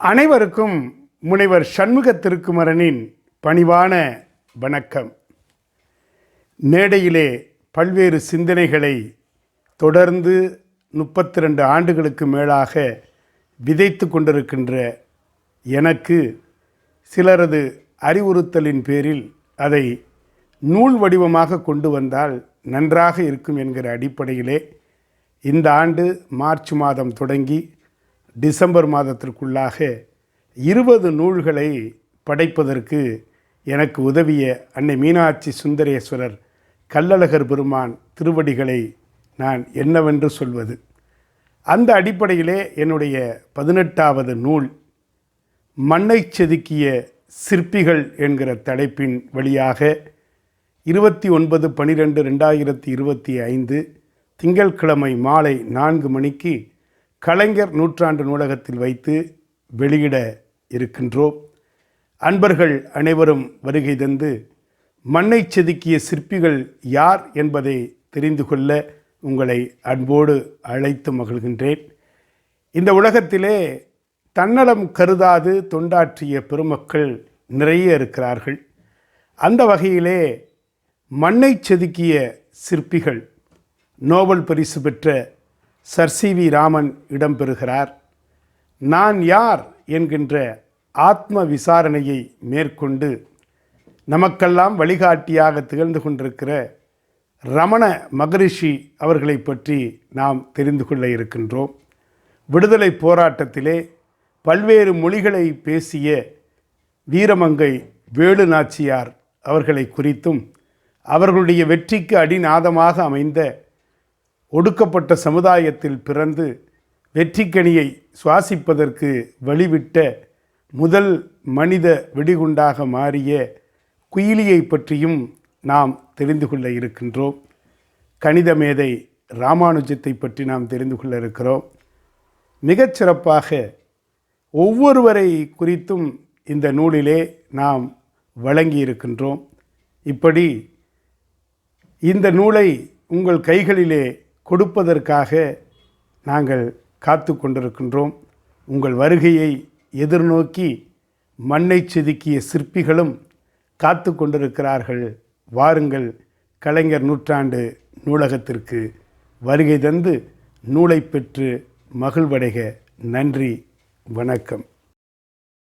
அனைவருக்கும் முனைவர் சண்முக திருக்குமரனின் பணிவான வணக்கம். மேடையிலே பல்வேறு சிந்தனைகளை தொடர்ந்து முப்பத்தி ரெண்டு ஆண்டுகளுக்கு மேலாக விதைத்து கொண்டிருக்கின்ற எனக்கு சிலரது அறிவுறுத்தலின் பேரில் அதை நூல் வடிவமாக கொண்டு வந்தால் நன்றாக இருக்கும் என்கிற அடிப்படையிலே இந்த ஆண்டு மார்ச் மாதம் தொடங்கி டிசம்பர் மாதத்திற்குள்ளாக இருபது நூல்களை படைப்பதற்கு எனக்கு உதவிய அன்னை மீனாட்சி சுந்தரேஸ்வரர் கல்லழகர் பெருமான் திருவடிகளை நான் என்னவென்று சொல்வது. அந்த அடிப்படையிலே என்னுடைய பதினெட்டாவது நூல் மண்ணை செதுக்கிய சிற்பிகள் என்கிற தலைப்பின் வழியாக இருபத்தி ஒன்பது பனிரெண்டு ரெண்டாயிரத்தி இருபத்தி ஐந்து திங்கட்கிழமை மாலை நான்கு மணிக்கு கலைஞர் நூற்றாண்டு நூலகத்தில் வைத்து வெளியிட இருக்கின்றோம். அன்பர்கள் அனைவரும் வருகை தந்து மண்ணை செதுக்கிய சிற்பிகள் யார் என்பதை தெரிந்து கொள்ள உங்களை அன்போடு அழைத்து மகிழ்கின்றேன். இந்த உலகத்திலே தன்னலம் கருதாது தொண்டாற்றிய பெருமக்கள் நிறைய இருக்கிறார்கள். அந்த வகையிலே மண்ணை செதுக்கிய சிற்பிகள் நோபல் பரிசு பெற்ற சர் சி வி ராமன் இடம்பெறுகிறார். நான் யார் என்கின்ற ஆத்ம விசாரணையை மேற்கொண்டு நமக்கெல்லாம் வழிகாட்டியாக திகழ்ந்து கொண்டிருக்கிற ரமண மகரிஷி அவர்களை பற்றி நாம் தெரிந்து கொள்ள இருக்கின்றோம். விடுதலை போராட்டத்திலே பல்வேறு மொழிகளை பேசிய வீரமங்கை வேலு நாச்சியார் அவர்களை குறித்தும் அவர்களுடைய வெற்றிக்கு அடிநாதமாக அமைந்த ஒடுக்கப்பட்ட சமுதாயத்தில் பிறந்து வெற்றிக்கனியை சுவாசிப்பதற்கு வழிவிட்ட முதல் மனித வெடிகுண்டாக மாறிய குயிலியை பற்றியும் நாம் தெரிந்து கொள்ள இருக்கின்றோம். கணித மேதை ராமானுஜத்தை பற்றி நாம் தெரிந்து கொள்ள இருக்கிறோம். மிகச்சிறப்பாக ஒவ்வொருவரை குறித்தும் இந்த நூலிலே நாம் வழங்கி இருக்கின்றோம். இப்படி இந்த நூலை உங்கள் கைகளிலே கொடுப்பதற்காக நாங்கள் காத்து கொண்டிருக்கின்றோம். உங்கள் வருகையை எதிர்நோக்கி மண்ணை செதுக்கிய சிற்பிகளும் காத்து கொண்டிருக்கிறார்கள். வாருங்கள் கலைஞர் நூற்றாண்டு நூலகத்திற்கு வருகை தந்து நூலை பெற்று மகிழ்வடைக. நன்றி வணக்கம்.